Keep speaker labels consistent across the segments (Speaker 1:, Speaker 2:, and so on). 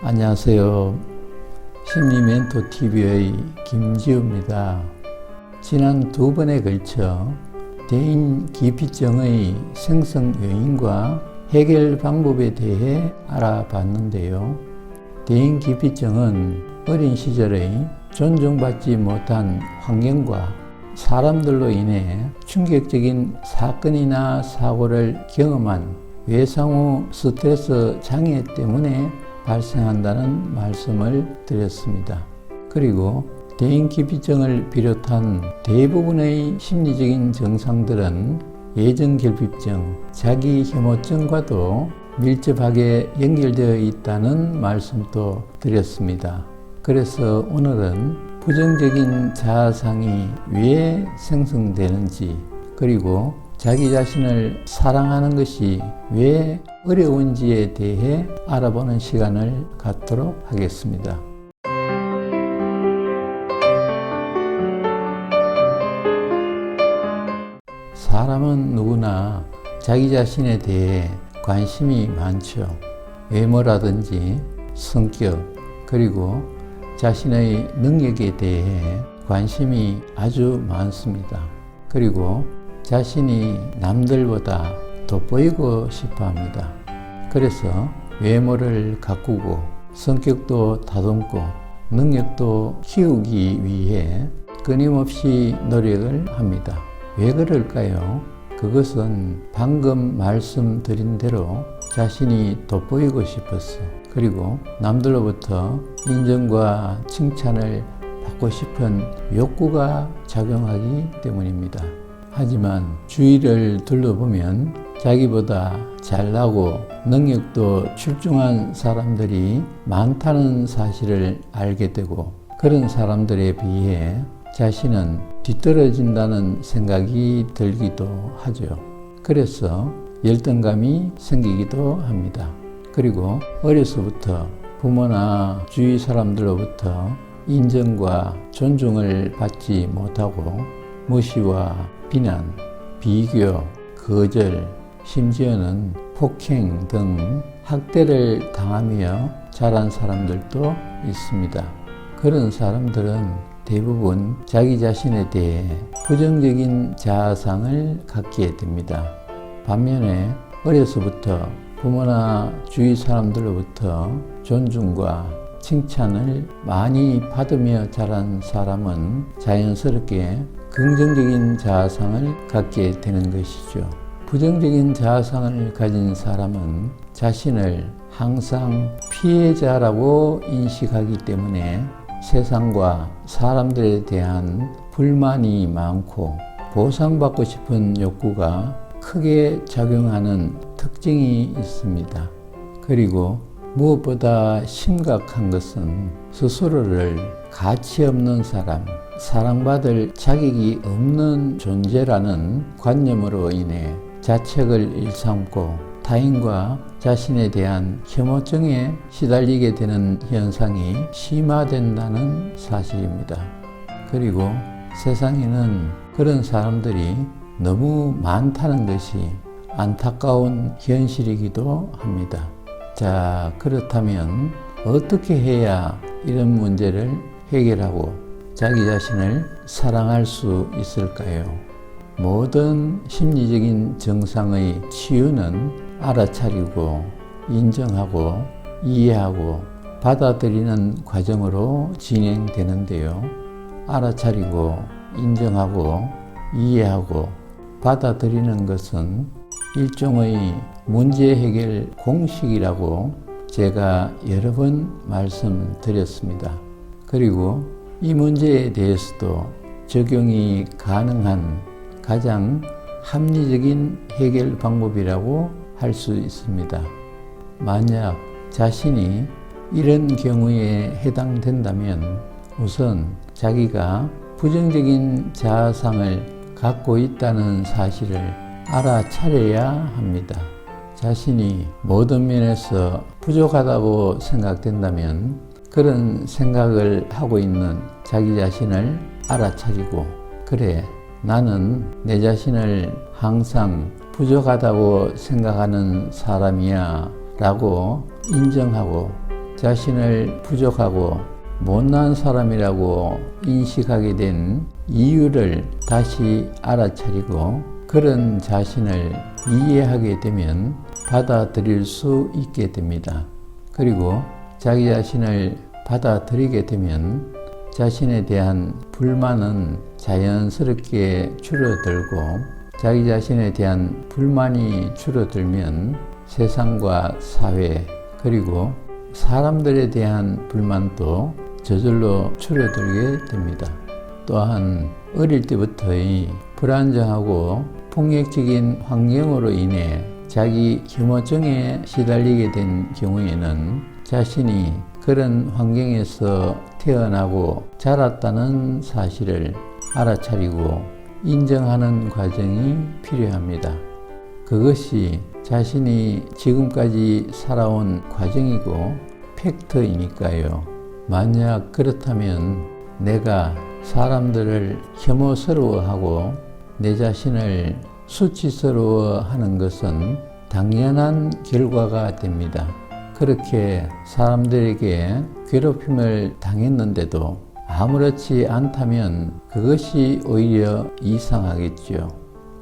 Speaker 1: 안녕하세요. 심리멘토 TV의 김지우입니다. 지난 두 번에 걸쳐 대인 기피증의 생성 요인과 해결 방법에 대해 알아봤는데요. 대인 기피증은 어린 시절의 존중받지 못한 환경과 사람들로 인해 충격적인 사건이나 사고를 경험한 외상 후 스트레스 장애 때문에 발생한다는 말씀을 드렸습니다. 그리고 대인기피증을 비롯한 대부분의 심리적인 증상들은 예전결핍증, 자기혐오증과도 밀접하게 연결되어 있다는 말씀도 드렸습니다. 그래서 오늘은 부정적인 자아상이 왜 생성되는지, 그리고 자기 자신을 사랑하는 것이 왜 어려운지에 대해 알아보는 시간을 갖도록 하겠습니다. 사람은 누구나 자기 자신에 대해 관심이 많죠. 외모라든지 성격, 그리고 자신의 능력에 대해 관심이 아주 많습니다. 그리고 자신이 남들보다 돋보이고 싶어 합니다. 그래서 외모를 가꾸고 성격도 다듬고 능력도 키우기 위해 끊임없이 노력을 합니다. 왜 그럴까요? 그것은 방금 말씀드린 대로 자신이 돋보이고 싶었어. 그리고 남들로부터 인정과 칭찬을 받고 싶은 욕구가 작용하기 때문입니다. 하지만 주위를 둘러보면 자기보다 잘나고 능력도 출중한 사람들이 많다는 사실을 알게 되고 그런 사람들에 비해 자신은 뒤떨어진다는 생각이 들기도 하죠. 그래서 열등감이 생기기도 합니다. 그리고 어려서부터 부모나 주위 사람들로부터 인정과 존중을 받지 못하고 무시와 비난, 비교, 거절, 심지어는 폭행 등 학대를 당하며 자란 사람들도 있습니다. 그런 사람들은 대부분 자기 자신에 대해 부정적인 자아상을 갖게 됩니다. 반면에 어려서부터 부모나 주위 사람들로부터 존중과 칭찬을 많이 받으며 자란 사람은 자연스럽게 긍정적인 자아상을 갖게 되는 것이죠. 부정적인 자아상을 가진 사람은 자신을 항상 피해자라고 인식하기 때문에 세상과 사람들에 대한 불만이 많고 보상받고 싶은 욕구가 크게 작용하는 특징이 있습니다. 그리고 무엇보다 심각한 것은 스스로를 가치 없는 사람, 사랑받을 자격이 없는 존재라는 관념으로 인해 자책을 일삼고 타인과 자신에 대한 혐오증에 시달리게 되는 현상이 심화된다는 사실입니다. 그리고 세상에는 그런 사람들이 너무 많다는 것이 안타까운 현실이기도 합니다. 자, 그렇다면 어떻게 해야 이런 문제를 해결하고 자기 자신을 사랑할 수 있을까요? 모든 심리적인 증상의 치유는 알아차리고 인정하고 이해하고 받아들이는 과정으로 진행되는데요. 알아차리고 인정하고 이해하고 받아들이는 것은 일종의 문제 해결 공식이라고 제가 여러 번 말씀드렸습니다. 그리고 이 문제에 대해서도 적용이 가능한 가장 합리적인 해결 방법이라고 할 수 있습니다. 만약 자신이 이런 경우에 해당된다면 우선 자기가 부정적인 자아상을 갖고 있다는 사실을 알아차려야 합니다. 자신이 모든 면에서 부족하다고 생각된다면 그런 생각을 하고 있는 자기 자신을 알아차리고 그래 나는 내 자신을 항상 부족하다고 생각하는 사람이야 라고 인정하고 자신을 부족하고 못난 사람이라고 인식하게 된 이유를 다시 알아차리고 그런 자신을 이해하게 되면 받아들일 수 있게 됩니다. 그리고 자기 자신을 받아들이게 되면 자신에 대한 불만은 자연스럽게 줄어들고 자기 자신에 대한 불만이 줄어들면 세상과 사회 그리고 사람들에 대한 불만도 저절로 줄어들게 됩니다. 또한 어릴 때부터의 불안정하고 폭력적인 환경으로 인해 자기 혐오증에 시달리게 된 경우에는 자신이 그런 환경에서 태어나고 자랐다는 사실을 알아차리고 인정하는 과정이 필요합니다. 그것이 자신이 지금까지 살아온 과정이고 팩트이니까요. 만약 그렇다면 내가 사람들을 혐오스러워하고 내 자신을 수치스러워하는 것은 당연한 결과가 됩니다. 그렇게 사람들에게 괴롭힘을 당했는데도 아무렇지 않다면 그것이 오히려 이상하겠죠.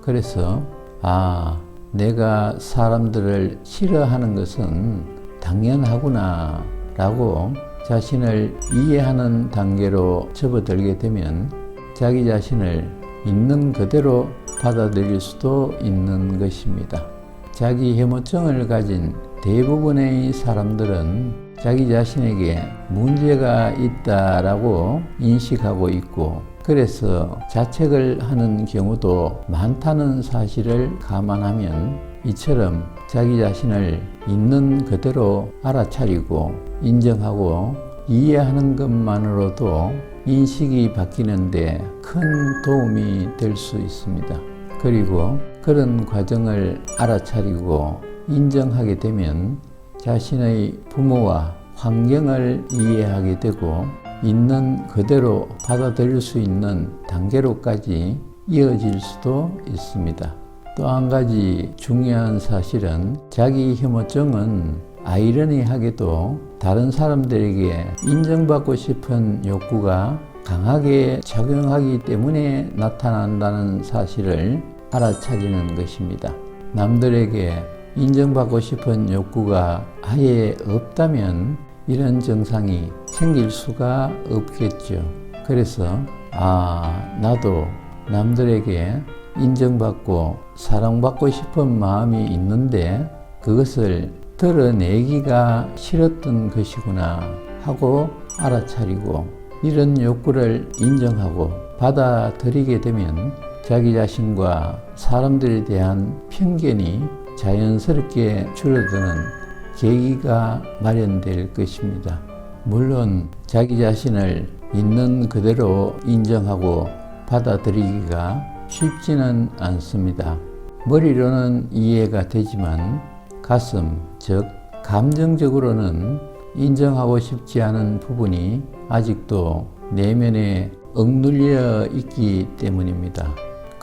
Speaker 1: 그래서, 아, 내가 사람들을 싫어하는 것은 당연하구나 라고 자신을 이해하는 단계로 접어들게 되면 자기 자신을 있는 그대로 받아들일 수도 있는 것입니다. 자기 혐오증을 가진 대부분의 사람들은 자기 자신에게 문제가 있다라고 인식하고 있고 그래서 자책을 하는 경우도 많다는 사실을 감안하면 이처럼 자기 자신을 있는 그대로 알아차리고 인정하고 이해하는 것만으로도 인식이 바뀌는데 큰 도움이 될 수 있습니다. 그리고 그런 과정을 알아차리고 인정하게 되면 자신의 부모와 환경을 이해하게 되고 있는 그대로 받아들일 수 있는 단계로까지 이어질 수도 있습니다. 또 한 가지 중요한 사실은 자기 혐오증은 아이러니하게도 다른 사람들에게 인정받고 싶은 욕구가 강하게 작용하기 때문에 나타난다는 사실을 알아차리는 것입니다. 남들에게 인정받고 싶은 욕구가 아예 없다면 이런 증상이 생길 수가 없겠죠. 그래서, 아, 나도 남들에게 인정받고 사랑받고 싶은 마음이 있는데 그것을 드러내기가 싫었던 것이구나 하고 알아차리고 이런 욕구를 인정하고 받아들이게 되면 자기 자신과 사람들에 대한 편견이 자연스럽게 줄어드는 계기가 마련될 것입니다. 물론 자기 자신을 있는 그대로 인정하고 받아들이기가 쉽지는 않습니다. 머리로는 이해가 되지만 가슴, 즉, 감정적으로는 인정하고 싶지 않은 부분이 아직도 내면에 억눌려 있기 때문입니다.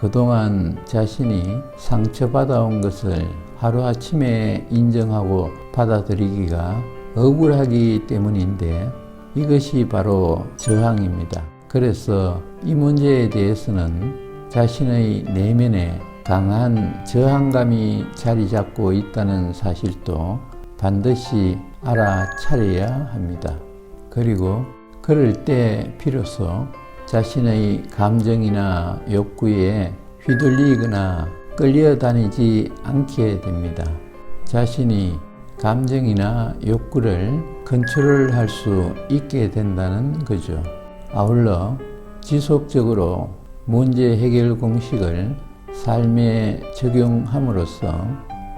Speaker 1: 그동안 자신이 상처받아온 것을 하루아침에 인정하고 받아들이기가 억울하기 때문인데 이것이 바로 저항입니다. 그래서 이 문제에 대해서는 자신의 내면에 강한 저항감이 자리 잡고 있다는 사실도 반드시 알아차려야 합니다. 그리고 그럴 때 비로소 자신의 감정이나 욕구에 휘둘리거나 끌려다니지 않게 됩니다. 자신이 감정이나 욕구를 컨트롤할 수 있게 된다는 거죠. 아울러 지속적으로 문제 해결 공식을 삶에 적용함으로써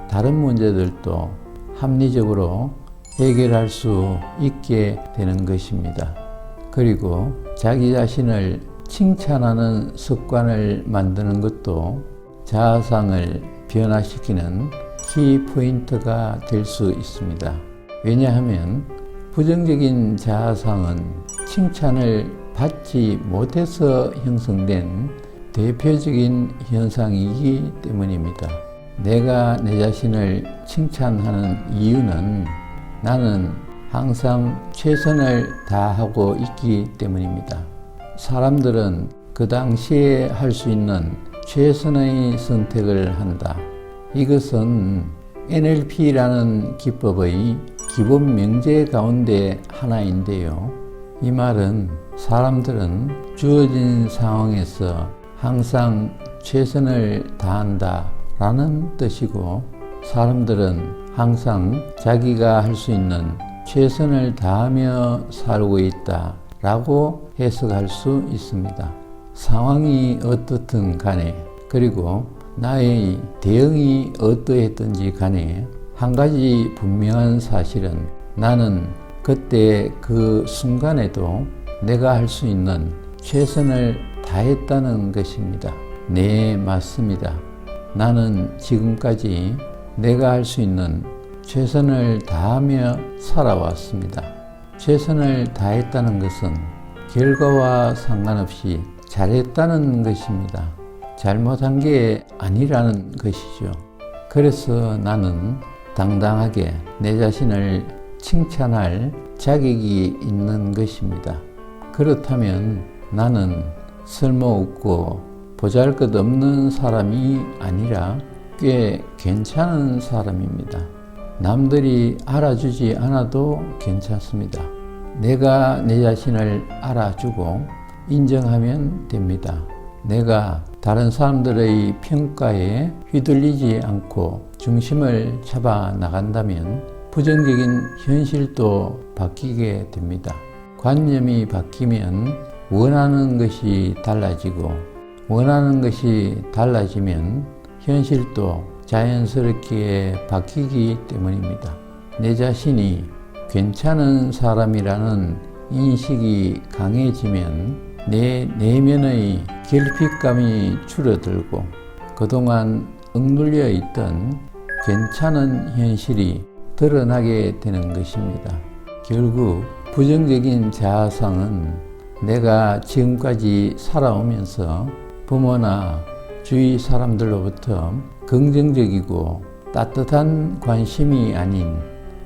Speaker 1: 다른 문제들도 합리적으로 해결할 수 있게 되는 것입니다. 그리고 자기 자신을 칭찬하는 습관을 만드는 것도 자아상을 변화시키는 키 포인트가 될 수 있습니다. 왜냐하면 부정적인 자아상은 칭찬을 받지 못해서 형성된 대표적인 현상이기 때문입니다. 내가 내 자신을 칭찬하는 이유는 나는 항상 최선을 다하고 있기 때문입니다. 사람들은 그 당시에 할 수 있는 최선의 선택을 한다. 이것은 NLP라는 기법의 기본 명제 가운데 하나인데요. 이 말은 사람들은 주어진 상황에서 항상 최선을 다한다 라는 뜻이고 사람들은 항상 자기가 할 수 있는 최선을 다하며 살고 있다 라고 해석할 수 있습니다. 상황이 어떻든 간에 그리고 나의 대응이 어떠했든지 간에 한 가지 분명한 사실은 나는 그때 그 순간에도 내가 할 수 있는 최선을 다했다는 것입니다. 네, 맞습니다. 나는 지금까지 내가 할 수 있는 최선을 다하며 살아왔습니다. 최선을 다했다는 것은 결과와 상관없이 잘했다는 것입니다. 잘못한 게 아니라는 것이죠. 그래서 나는 당당하게 내 자신을 칭찬할 자격이 있는 것입니다. 그렇다면 나는 쓸모없고 보잘 것 없는 사람이 아니라 꽤 괜찮은 사람입니다. 남들이 알아주지 않아도 괜찮습니다. 내가 내 자신을 알아주고 인정하면 됩니다. 내가 다른 사람들의 평가에 휘둘리지 않고 중심을 잡아 나간다면 부정적인 현실도 바뀌게 됩니다. 관념이 바뀌면 원하는 것이 달라지고 원하는 것이 달라지면 현실도 자연스럽게 바뀌기 때문입니다. 내 자신이 괜찮은 사람이라는 인식이 강해지면 내 내면의 결핍감이 줄어들고 그동안 억눌려 있던 괜찮은 현실이 드러나게 되는 것입니다. 결국 부정적인 자아상은 내가 지금까지 살아오면서 부모나 주위 사람들로부터 긍정적이고 따뜻한 관심이 아닌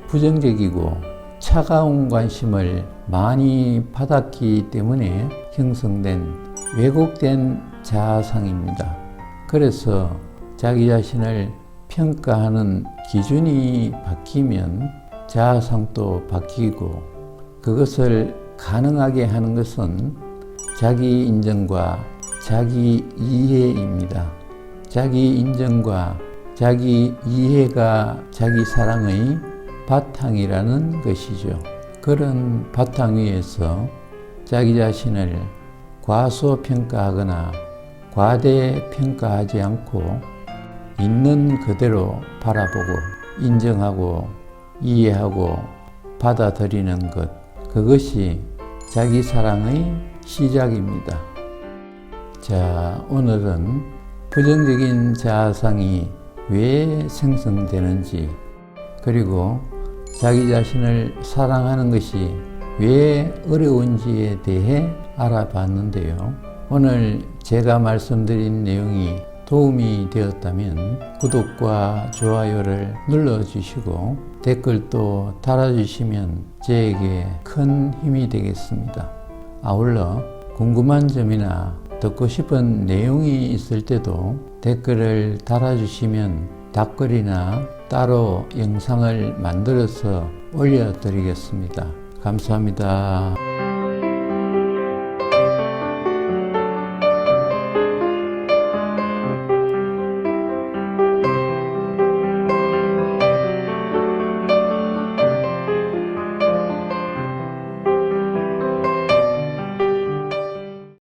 Speaker 1: 부정적이고 차가운 관심을 많이 받았기 때문에 형성된 왜곡된 자아상입니다. 그래서 자기 자신을 평가하는 기준이 바뀌면 자아상도 바뀌고 그것을 가능하게 하는 것은 자기 인정과 자기 이해입니다. 자기 인정과 자기 이해가 자기 사랑의 바탕이라는 것이죠. 그런 바탕 위에서 자기 자신을 과소평가하거나 과대평가하지 않고 있는 그대로 바라보고 인정하고 이해하고 받아들이는 것, 그것이 자기 사랑의 시작입니다. 자, 오늘은 부정적인 자아상이 왜 생성되는지, 그리고 자기 자신을 사랑하는 것이 왜 어려운지에 대해 알아봤는데요. 오늘 제가 말씀드린 내용이 도움이 되었다면 구독과 좋아요를 눌러주시고 댓글도 달아주시면 저에게 큰 힘이 되겠습니다. 아울러 궁금한 점이나 듣고 싶은 내용이 있을 때도 댓글을 달아주시면 답글이나 따로 영상을 만들어서 올려드리겠습니다. 감사합니다.